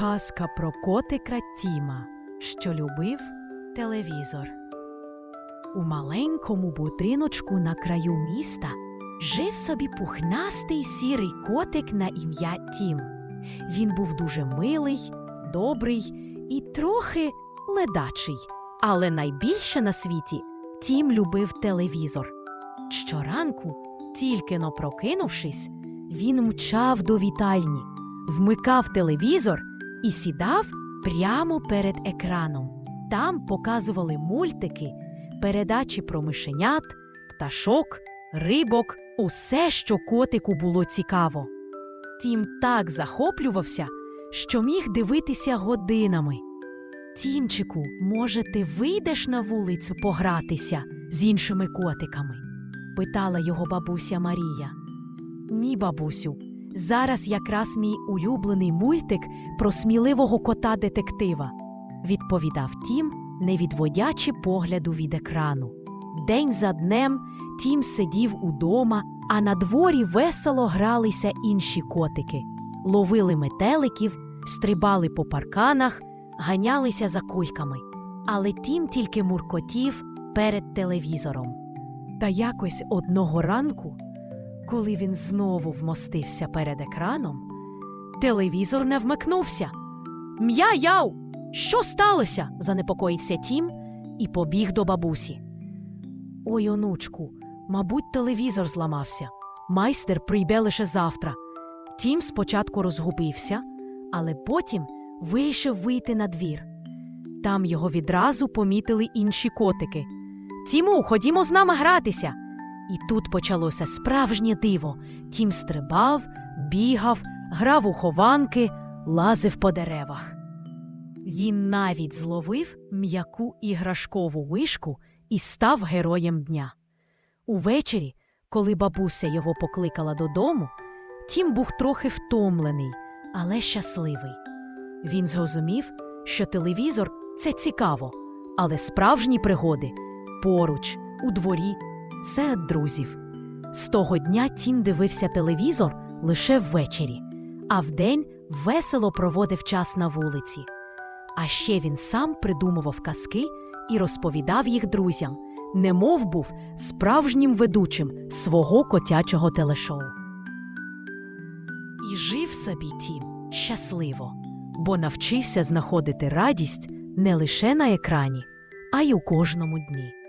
Казка про котика Тіма, що любив телевізор. У маленькому будиночку на краю міста жив собі пухнастий сірий котик на ім'я Тім. Він був дуже милий, добрий і трохи ледачий. Але найбільше на світі Тім любив телевізор. Щоранку, тільки но прокинувшись, він мчав до вітальні, вмикав телевізор і сідав прямо перед екраном. Там показували мультики, передачі про мишенят, пташок, рибок, усе, що котику було цікаво. Тім так захоплювався, що міг дивитися годинами. Тімчику, може, ти вийдеш на вулицю погратися з іншими котиками? питала його бабуся Марія. Ні, бабусю, зараз якраз мій улюблений мультик про сміливого кота детектива, відповідав Тім, не відводячи погляду від екрану. День за днем Тім сидів удома, а на дворі весело гралися інші котики, ловили метеликів, стрибали по парканах, ганялися за кульками. Але Тім тільки муркотів перед телевізором. Та якось одного ранку, коли він знову вмостився перед екраном, телевізор не вмикнувся. М'я-яу! Що сталося? занепокоївся Тім і побіг до бабусі. Ой, онучку, мабуть, телевізор зламався. Майстер прийде лише завтра. Тім спочатку розгубився, але потім вийшов вийти на двір. Там його відразу помітили інші котики. Тіму, ходімо з нами гратися. І тут почалося справжнє диво. Тім стрибав, бігав, грав у хованки, лазив по деревах. Він навіть зловив м'яку іграшкову вишку і став героєм дня. Увечері, коли бабуся його покликала додому, Тім був трохи втомлений, але щасливий. Він зрозумів, що телевізор це цікаво, але справжні пригоди поруч, у дворі, серед друзів. З того дня Тім дивився телевізор лише ввечері, а вдень весело проводив час на вулиці. А ще він сам придумував казки і розповідав їх друзям, немов був справжнім ведучим свого котячого телешоу. І жив собі Тім щасливо, бо навчився знаходити радість не лише на екрані, а й у кожному дні.